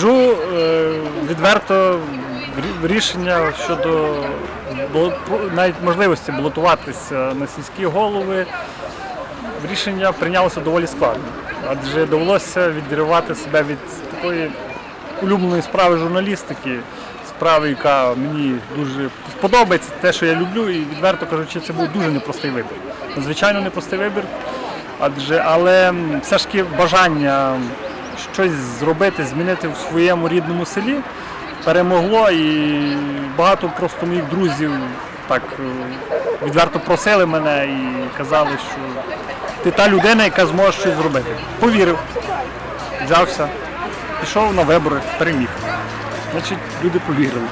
Скажу е, відверто рішення щодо навіть можливості балотуватися на сільські голови. Рішення прийнялося доволі складно, адже довелося відривати себе від такої улюбленої справи журналістики, справи, яка мені дуже сподобається, те, що я люблю, і відверто кажучи, це був дуже непростий вибір. Надзвичайно непростий вибір, адже але все ж таки бажання щось зробити, змінити в своєму рідному селі перемогло і багато просто моїх друзів так е, відверто просили мене і казали, що ти та людина, яка зможе щось зробити. Повірив, взявся, пішов на вибори, переміг. Значить, люди повірили.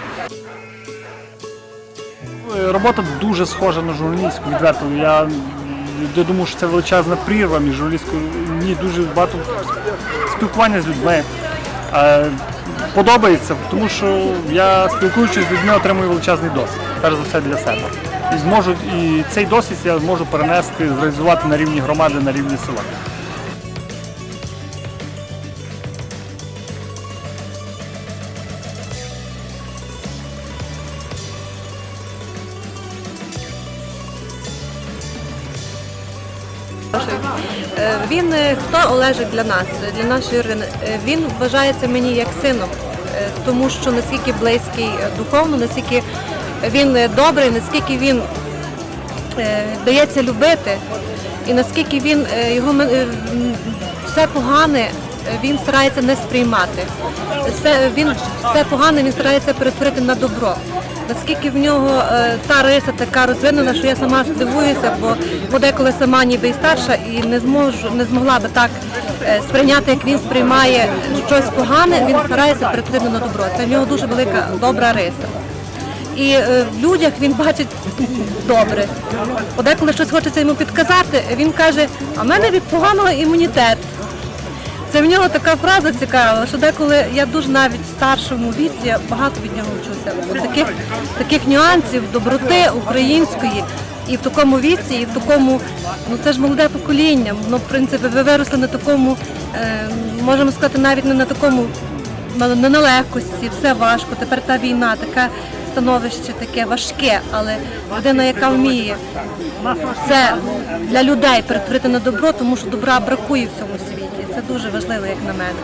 Е, Робота дуже схожа на журналістську, відверто. Я, я думаю, що це величезна прірва між журналісткою. Мені дуже багато спілкування з людьми. Е, Подобається, тому що я спілкуючись з людьми, отримую величезний досвід, перш за все для себе. І зможу і цей досвід я зможу перенести, зреалізувати на рівні громади, на рівні села. Він е, хто Олежик для нас, для нашої. Е, Він вважається мені як сином, е, тому що наскільки близький е, духовно, наскільки він е, добрий, наскільки він е, дається любити, і наскільки він е, його е, все погане е, він старається не сприймати. Все, він все погане він старається перетворити на добро. Наскільки в нього е, та риса така розвинена, що я сама ж дивуюся, бо, бо деколи сама ніби і старша і не зможу, не змогла би так е, сприйняти, як він сприймає щось погане, він старається перетворити на добро. Це в нього дуже велика добра риса. І е, в людях він бачить добре. Подеколи щось хочеться йому підказати, він каже, а в мене від поганого імунітет. Це в нього така фраза цікава, що деколи я дуже навіть в старшому віці я багато від нього вчуся. Таких, таких нюансів, доброти української. І в такому віці, і в такому, ну це ж молоде покоління. Ну, в принципі, ви виросли на такому, е, можемо сказати, навіть не на такому на, на нелегкості, все важко. Тепер та війна, таке становище таке важке, але людина, яка вміє це для людей перетворити на добро, тому що добра бракує в цьому світі. Це дуже важливо, як на мене.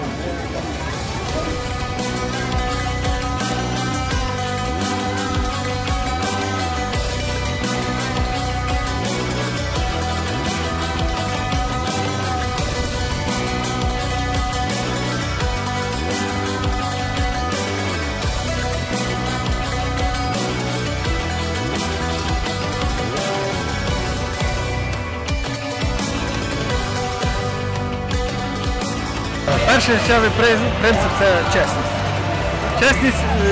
Перший при- принцип це чесність. Чесність, е,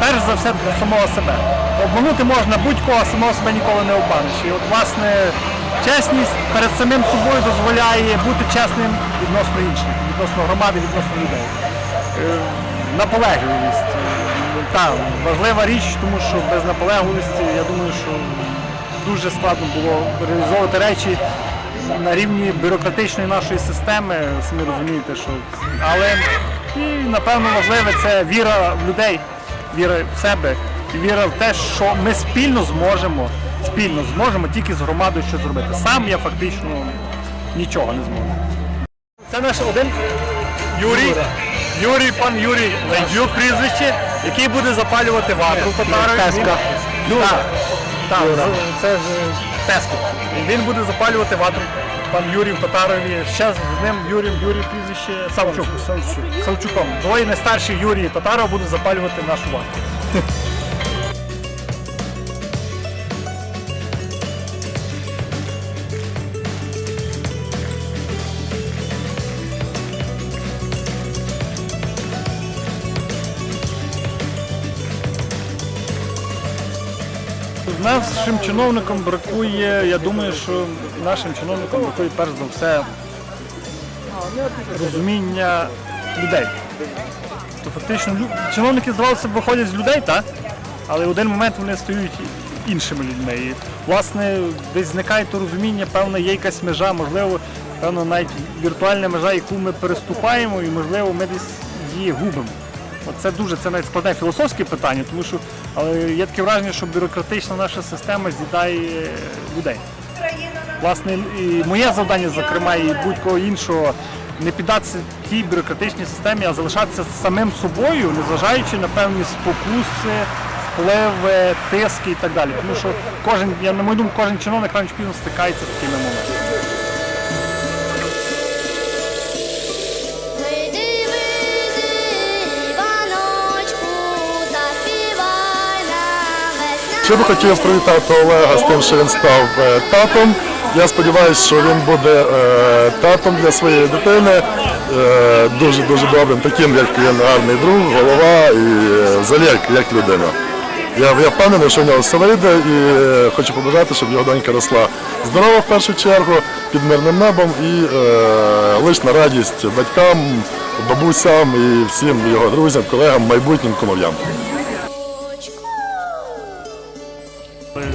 перш за все, до самого себе. Обманути можна будь-кого, а самого себе ніколи не обманеш. І от, власне, чесність перед самим собою дозволяє бути чесним відносно інших, відносно громади, відносно людей. Е, Наполегливість. Та, важлива річ, тому що без наполегливості, я думаю, що дуже складно було реалізовувати речі на рівні бюрократичної нашої системи, самі розумієте, що. Але і, напевно важливе це віра в людей, віра в себе, віра в те, що ми спільно зможемо, спільно зможемо тільки з громадою щось зробити. Сам я фактично нічого не зможу. Це наш один Юрій. Юрій, пан Юрій Лендюк прізвище, який буде запалювати ватру. Теска. Він- Так, так, це ж Теско. Він буде запалювати ватру. Пан Юрій в Татарові. Ще з ним Юрій, Юрій прізвище Савчук. Савчук. Савчуком. Двоє найстарші Юрій і Татаров будуть запалювати нашу ватру. Нашим чиновникам бракує, я думаю, що нашим чиновникам бракує перш за все розуміння людей. То фактично чиновники, здавалося, б, виходять з людей, так? але в один момент вони стають іншими людьми. І, власне, десь зникає то розуміння, певно, є якась межа, можливо, певно, навіть віртуальна межа, яку ми переступаємо, і можливо ми десь її губимо. Це дуже це навіть складне філософське питання, тому що але є таке враження, що бюрократична наша система з'їдає людей. Власне, і моє завдання, зокрема, і будь-кого іншого, не піддатися тій бюрократичній системі, а залишатися самим собою, незважаючи на певні спокуси, впливи, тиски і так далі. Тому що кожен, я на мою думку, кожен чиновник рано чи пізно стикається з такими моментами. Ще би хотів привітати Олега з тим, що він став е, татом. Я сподіваюся, що він буде е, татом для своєї дитини. е, Дуже дуже добрим, таким, як він гарний друг, голова і взагалі як, людина. Я, я впевнений, що в нього все вийде і хочу побажати, щоб його донька росла здорова в першу чергу, під мирним небом і е, лише на радість батькам, бабусям і всім його друзям, колегам, майбутнім кумов'ям.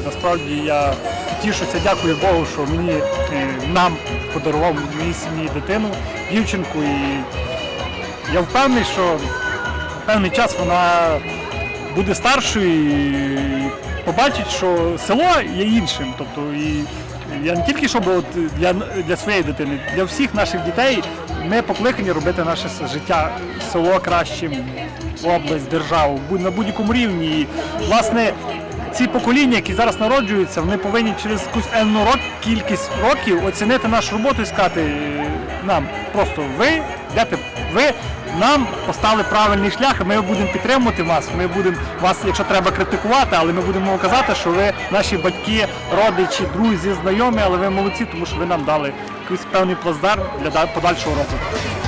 Насправді я тішуся, дякую Богу, що мені е, нам подарував моїй сім'ї дитину, дівчинку. І я впевнений, що певний час вона буде старшою і побачить, що село є іншим. Тобто і я не тільки щоб от для, для своєї дитини, для всіх наших дітей ми покликані робити наше життя село кращим, область, державу, на будь-якому рівні. І, власне, ці покоління, які зараз народжуються, вони повинні через якусь енну рок, кількість років оцінити нашу роботу і сказати нам просто ви йдете, ви нам поставили правильний шлях, і ми будемо підтримувати вас. Ми будемо вас, якщо треба, критикувати, але ми будемо казати, що ви наші батьки, родичі, друзі, знайомі, але ви молодці, тому що ви нам дали якийсь певний плацдарм для да- подальшого розвитку.